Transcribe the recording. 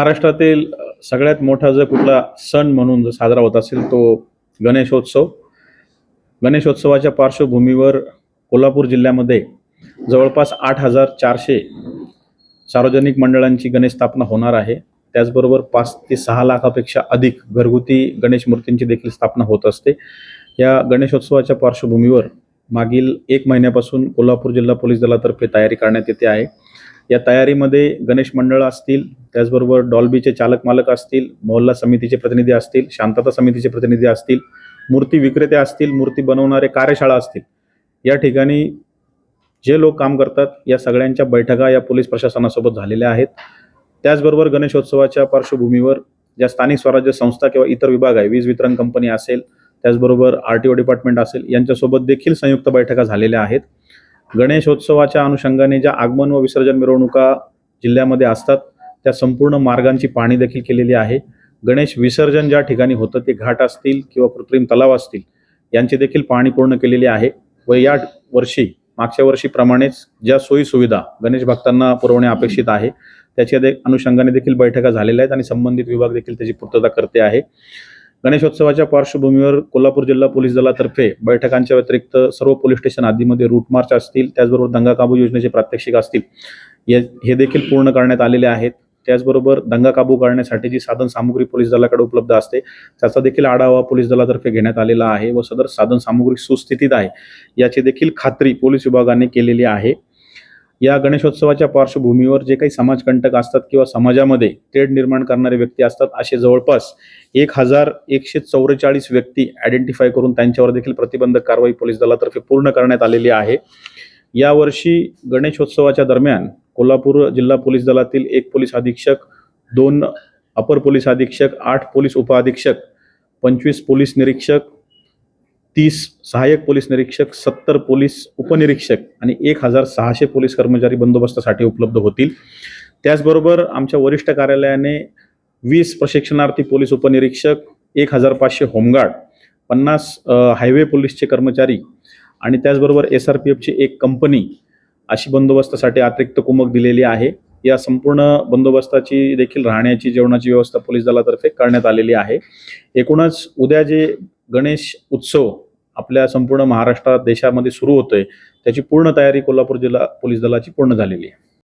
महाराष्ट्रातील सगळ्यात मोठा जर कुठला सण म्हणून जर साजरा होत असेल तो गणेशोत्सव. गणेशोत्सवाच्या पार्श्वभूमीवर कोल्हापूर जिल्ह्यामध्ये जवळपास आठ हजार चारशे सार्वजनिक मंडळांची गणेश स्थापना होणार आहे. त्याचबरोबर पाच ते सहा लाखापेक्षा अधिक घरगुती गणेश मूर्तींची देखील स्थापना होत असते. या गणेशोत्सवाच्या पार्श्वभूमीवर मागील एक महिन्यापासून कोल्हापूर जिल्हा पोलीस दलातर्फे तयारी करण्यात येते आहे. या तयारीमध्ये गणेश मंडळ असतील त्याचबरोबर डॉल्बीचे चालक मालक असतील मोहल्ला समितीचे प्रतिनिधी असतील शांतता समितीचे प्रतिनिधी असतील मूर्ती विक्रेते असतील मूर्ती बनवणारे कार्यशाळा असतील या ठिकाणी जे लोक काम करतात या सगळ्यांच्या बैठका या पोलीस प्रशासनासोबत झालेल्या आहेत. त्याचबरोबर गणेशोत्सवाच्या पार्श्वभूमीवर ज्या स्थानिक स्वराज्य संस्था किंवा इतर विभाग आहे वीज वितरण कंपनी असेल त्याचबरोबर आर टी ओ डिपार्टमेंट असेल यांच्यासोबत देखील संयुक्त बैठका झालेल्या आहेत. गणेशोत्सवाच्या अनुषंगाने ज्या आगमन व विसर्जन मिरवणुका जिल्ह्यामध्ये असतात त्या संपूर्ण मार्गांची पाणी देखील केलेली आहे. गणेश विसर्जन ज्या ठिकाणी होतं ते घाट असतील किंवा कृत्रिम तलाव असतील यांची देखील पाणी पूर्ण केलेली आहे. व या वर्षी मागच्या वर्षीप्रमाणेच ज्या सोयीसुविधा गणेश भक्तांना पुरवणे अपेक्षित आहे त्याच्या दे अनुषंगाने देखील बैठका झालेल्या आहेत आणि संबंधित विभाग देखील त्याची पूर्तता करते आहे. गणेशोत्सवाच्या पार्श्वभूमीवर कोल्हापूर जिल्हा पोलीस दलातर्फे बैठकांच्या व्यतिरिक्त सर्व पोलीस स्टेशन आदीमध्ये रूट मार्च असतील त्याचबरोबर दंगा काबू योजनेचे प्रात्यक्षिक असतील हे हे देखील पूर्ण करण्यात आलेले आहेत. त्याचबरोबर दंगा काबू करण्यासाठी जी साधन सामुग्री पोलीस दलाकडे उपलब्ध असते त्याचा देखील आढावा पोलीस दलातर्फे घेण्यात आलेला आहे व सदर साधन सामुग्री सुस्थितीत आहे याची देखील खात्री पोलीस विभागाने केलेली आहे. या गणेशोत्सवाच्या पार्श्वभूमीवर जे काही समाजकंटक असतात किंवा समाजामध्ये तेढ निर्माण करणारे व्यक्ती असतात असे जवळपास एक हजार एकशे चौवेचाळीस व्यक्ती आयडेंटिफाय करून त्यांच्यावर देखील प्रतिबंधक कारवाई पोलीस दलातर्फे पूर्ण करण्यात आलेली आहे. यावर्षी गणेशोत्सवाच्या दरम्यान कोल्हापूर जिल्हा पोलीस दलातील एक पोलीस अधीक्षक दोन अपर पोलीस अधीक्षक आठ पोलीस उपअधीक्षक पंचवीस पोलीस निरीक्षक तीस सहाय्यक पोलीस निरीक्षक सत्तर पोलीस उपनिरीक्षक आणि एक हजार सहाशे पोलीस कर्मचारी बंदोबस्तासाठी उपलब्ध होतील. त्याचबरोबर आमच्या वरिष्ठ कार्यालयाने वीस प्रशिक्षणार्थी पोलीस उपनिरीक्षक एक हजार पाचशे होमगार्ड पन्नास हायवे पोलीसचे कर्मचारी आणि त्याचबरोबर एस आर पी एफची एक कंपनी अशी बंदोबस्तासाठी अतिरिक्त कुमक दिलेली आहे. या संपूर्ण बंदोबस्ताची देखील राहण्याची जेवणाची व्यवस्था पोलीस दलातर्फे करण्यात आलेली आहे. एकूणच उद्या जे गणेश उत्सव आपल्या संपूर्ण महाराष्ट्रात देशामध्ये सुरू होतोय त्याची पूर्ण तयारी कोल्हापूर जिल्हा पोलीस दलाची पूर्ण झालेली आहे.